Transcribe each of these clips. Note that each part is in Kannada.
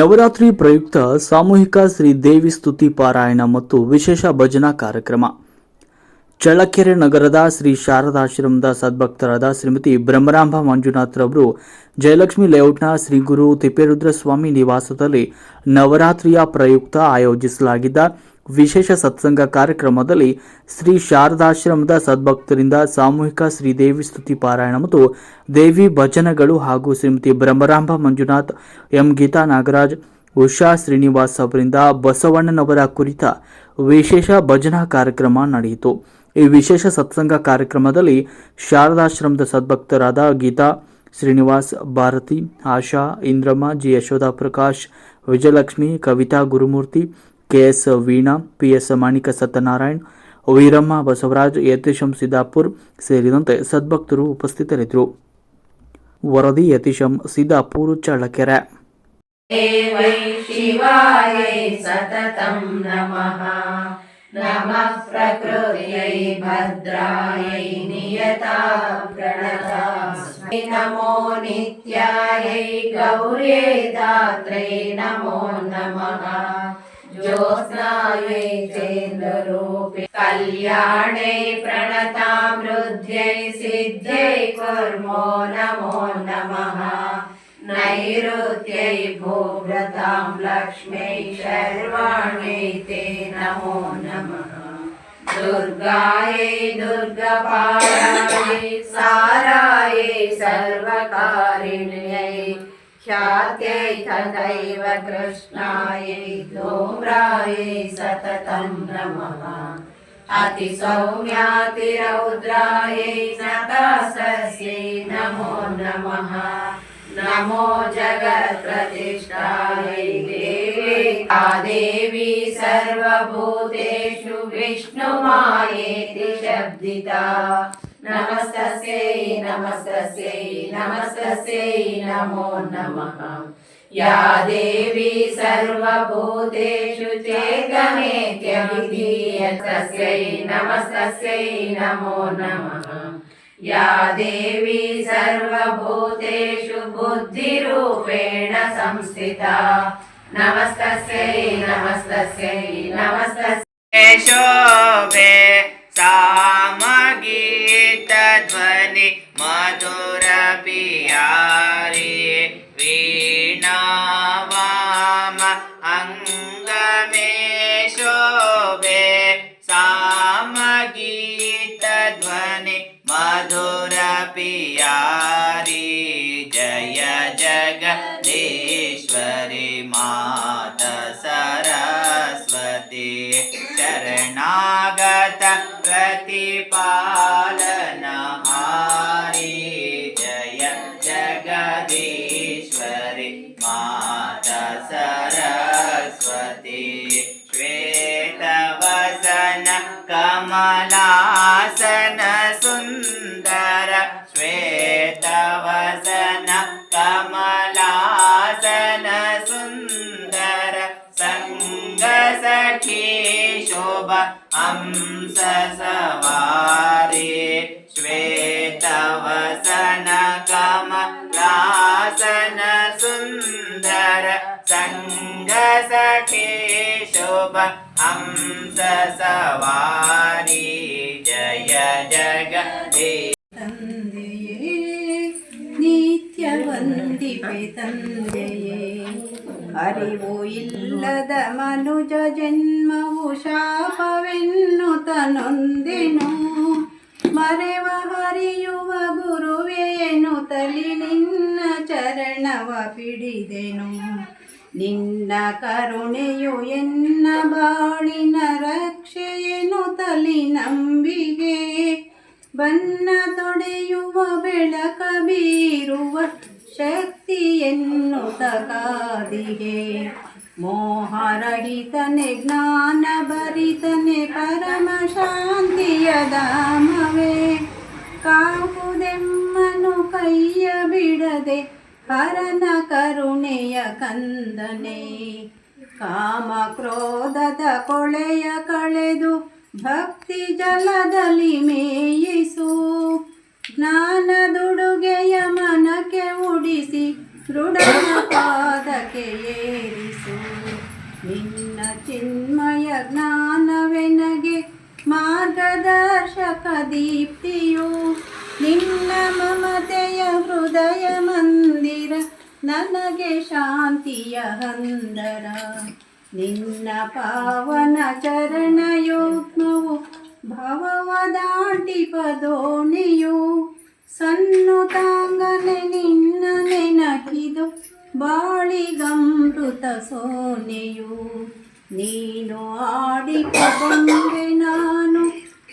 ನವರಾತ್ರಿ ಪ್ರಯುಕ್ತ ಸಾಮೂಹಿಕ ಶ್ರೀ ದೇವಿ ಸ್ತುತಿ ಪಾರಾಯಣ ಮತ್ತು ವಿಶೇಷ ಭಜನಾ ಕಾರ್ಯಕ್ರಮ. ಚಳ್ಳಕೆರೆ ನಗರದ ಶ್ರೀ ಶಾರದಾಶ್ರಮದ ಸದ್ಭಕ್ತರಾದ ಶ್ರೀಮತಿ ಬ್ರಹ್ಮರಾಂಭ ಮಂಜುನಾಥ್ ರವರು ಜಯಲಕ್ಷ್ಮಿ ಲೇಔಟ್ನ ಶ್ರೀ ಗುರು ತಿಪ್ಪೇರುದ್ರಸ್ವಾಮಿ ನಿವಾಸದಲ್ಲಿ ನವರಾತ್ರಿಯ ಪ್ರಯುಕ್ತ ಆಯೋಜಿಸಲಾಗಿದ್ದ ವಿಶೇಷ ಸತ್ಸಂಗ ಕಾರ್ಯಕ್ರಮದಲ್ಲಿ ಶ್ರೀ ಶಾರದಾಶ್ರಮದ ಸದ್ಭಕ್ತರಿಂದ ಸಾಮೂಹಿಕ ಶ್ರೀ ದೇವಿ ಸ್ತುತಿ ಪಾರಾಯಣ ಮತ್ತು ದೇವಿ ಭಜನಗಳು ಹಾಗೂ ಶ್ರೀಮತಿ ಬ್ರಹ್ಮರಾಂಬ ಮಂಜುನಾಥ್, ಎಂ. ಗೀತಾ ನಾಗರಾಜ್, ಉಷಾ ಶ್ರೀನಿವಾಸ್ ಅವರಿಂದ ಬಸವಣ್ಣನವರ ಕುರಿತ ವಿಶೇಷ ಭಜನಾ ಕಾರ್ಯಕ್ರಮ ನಡೆಯಿತು. ಈ ವಿಶೇಷ ಸತ್ಸಂಗ ಕಾರ್ಯಕ್ರಮದಲ್ಲಿ ಶಾರದಾಶ್ರಮದ ಸದ್ಭಕ್ತರಾದ Geetha, Srinivas, Bharathi, Asha, Indramma, G. Yashoda Prakash, Vijayalakshmi, Kavitha Gurumurthy KS Veena PS Manika Satyanarayan Veeramma Basavaraj Yathisham Siddapur ಸೇರಿದಂತೆ ಸದ್ಭಕ್ತರು ಉಪಸ್ಥಿತರಿದ್ದರು ವರದಿ ಯತೀಶಂ ಸಿದ್ದಾಪುರ್ ಚಳ್ಳಕೆರೆ देवै शिवायै सततं नमः नमः प्रकृत्यै भद्रायै नियता प्रणतास्मै नमो नित्यायै गौर्यै दात्रे नमो नमः ज्योत्स्नायै चेन्द्ररूपे कल्याणे प्रणतामृद्ध्यै सिद्ध्यै कुर्मो नमो नमः। नैऋत्यै भूव्रतां लक्ष्म्यै शर्वाण्यै ते नमो नमः। दुर्गायै दुर्गपालायै सारायै सर्वकारिण्यै ख्यात्यै तथैव कृष्णायै धूम्रायै सततं नमः। अतिसौम्यातिरौद्रायै नतासस्यै नमो नमः। नमो जगत्प्रतिष्ठायै देवे आ देवी सर्वभूतेषु विष्णुमायेति शब्दिता नमस्तस्यै नमस्तस्यै नमस्तस्यै नमो नमः या देवी सर्वभूतेषु चेतमेत्यभिधीयतस्यै नमस्तस्यै नमो नमः या देवी सर्वभूतेषु बुद्धिरूपेण संस्थिता नमस्तस्यै नमस्तस्यै नमस्तस्यै। शोभे सामगीतध्वनि मधुरपियारि वीणा वाम अङ्गमे शोभे सामगीतध्वनि मधुरपियारि जय जगदीश्वरि शरणागत प्रतिपालनहारी जय जगदीश्वरि माता सरस्वती श्वेतवसन कमलासन सुन्दर श्वेतवसन हंसवारे श्वेतवसन कमलासन सुन्दर सङ्गसखे शोभ हंसवारी जय जगदे नित्यवन्दिपे तन्दये ಅರಿವು ಇಲ್ಲದ ಮನುಜ ಜನ್ಮವು ಶಾಪವೆನ್ನುತನೊಂದೆನು ಮರೆವ ಹರಿಯುವ ಗುರುವೇನು ತಲಿ ನಿನ್ನ ಚರಣವ ಪಿಡಿದೆನು. ನಿನ್ನ ಕರುಣೆಯು ಎನ್ನ ಬಾಳಿನ ರಕ್ಷೆಯೇನು ತಲಿ ನಂಬಿಗೆ. ಬನ್ನ ತೊಡೆಯುವ ಬೆಳಕ ಬೀರುವ ಶಕ್ತಿಯನ್ನು ತಕಾದಿಗೆ ಮೋಹರಹಿತನೆ ಜ್ಞಾನ ಭರಿತನೆ ಪರಮ ಶಾಂತಿಯ ಧಾಮವೇ ಕಾವುದೆಮ್ಮನು ಕೈಯ ಬಿಡದೆ ಪರನ ಕರುಣೆಯ ಕಂದನೆ. ಕಾಮ ಕ್ರೋಧದ ಕೊಳೆಯ ಕಳೆದು, ಭಕ್ತಿ ಜಲದಲ್ಲಿ ಮೇಯಿಸು. ಏರಿಸು ನಿನ್ನ ಚಿನ್ಮಯ ಜ್ಞಾನವೆನಗೆ ಮಾರ್ಗದರ್ಶಕ ದೀಪ್ತಿಯು. ನಿನ್ನ ಮಮತೆಯ ಹೃದಯ ಮಂದಿರ ನನಗೆ ಶಾಂತಿಯ ಹಂದರ ನಿನ್ನ ಪಾವನ ಚರಣಯುಗ್ಮವು ಭವವ ಪದೋಣಿಯು ಸಣ್ಣು ತಾಂಗನೆ ನಿನ್ನ ನೆನಕಿದು ಬಾಳಿಗಮೃತ ಸೋನೆಯು ನೀನು ಆಡಿಕೊಂಡೆ ನಾನು,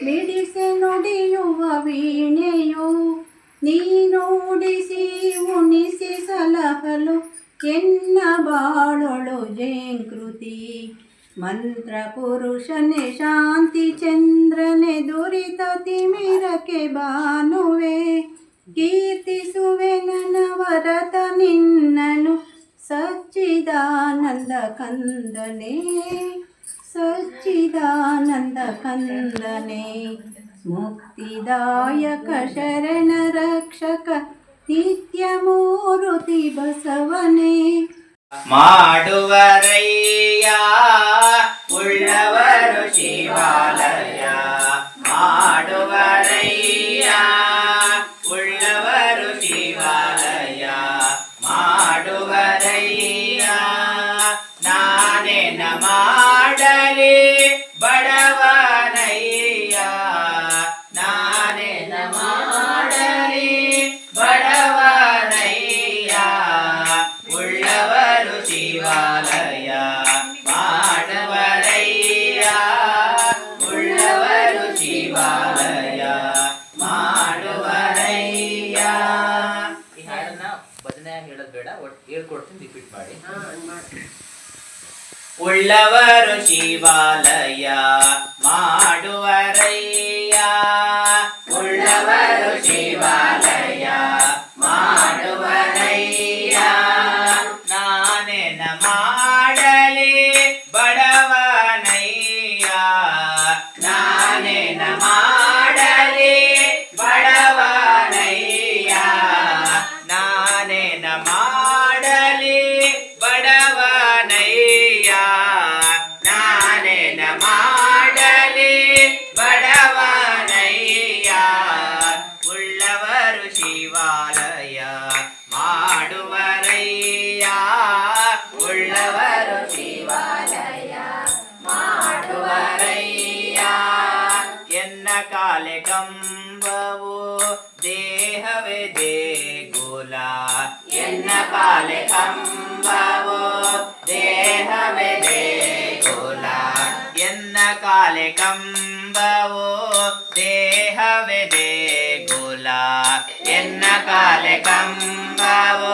ಬಿಡಿಸಿ ನುಡಿಯುವ ವೀಣೆಯು ನೀನು ಉಡಿಸಿ ಉಣಿಸಿ ಸಲಹಲು ಎನ್ನ ಬಾಳೊಳು ಜೇಂಕೃತಿ. ಮಂತ್ರ ಪುರುಷನೆ ಶಾಂತಿ ಚಂದ್ರನೆ ದುರಿತ ತಿಮಿರಕ್ಕೆ ಬಾನುವೆ. ಕೀರ್ತಿಸುವೆ ನನ್ನ ವರತ ನಿನ್ನನು ಸಚ್ಚಿದಾನಂದ ಕಂದನೆ ಸಚ್ಚಿದಾನಂದ ಕಂದನೆ. ಮುಕ್ತಿದಾಯಕ ಶರಣ ರಕ್ಷಕ ನಿತ್ಯ ಮೂರುತಿ ಬಸವನೇ. ಮಾಡುವರಯ್ಯ ಉಳ್ಳವರು ಶಿವಾಲಯ ಮಾಡುವರಯ್ಯ ಉಳ್ಳವರು ಶಿವಾಲಯ ಎನ್ನ ಕಾಲೆ ಕಂಬವು ದೇಹವೇ ದೇಗುಲ ಎನ್ನ ಕಾಲೆ ಕಂಬವು ದೇಹವೇ ದೇಗುಲ ಎನ್ನ ಕಾಲೆ ಕಂಬವು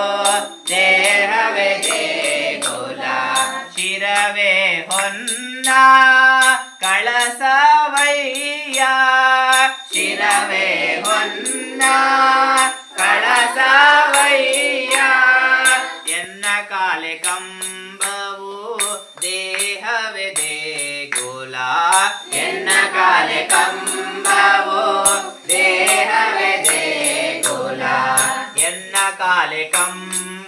ದೇಹವೇ ದೇಗುಲ ಶಿರವೇ ಹೊನ್ನ ಕಳಸವಯ್ಯ ಶಿರವೇ ಹೊನ್ನ ಕಳಸವಯ್ಯ ಎನ್ನ ಕಾಲೆ ಕಂಬವು ದೇಹವೇ ದೇಗುಲ ಎನ್ನ ಕಾಲೆ ಕಂಬವು ದೇಹವೇ ದೇಗುಲ ಎನ್ನ ಕಾಲೆ ಕಂಬ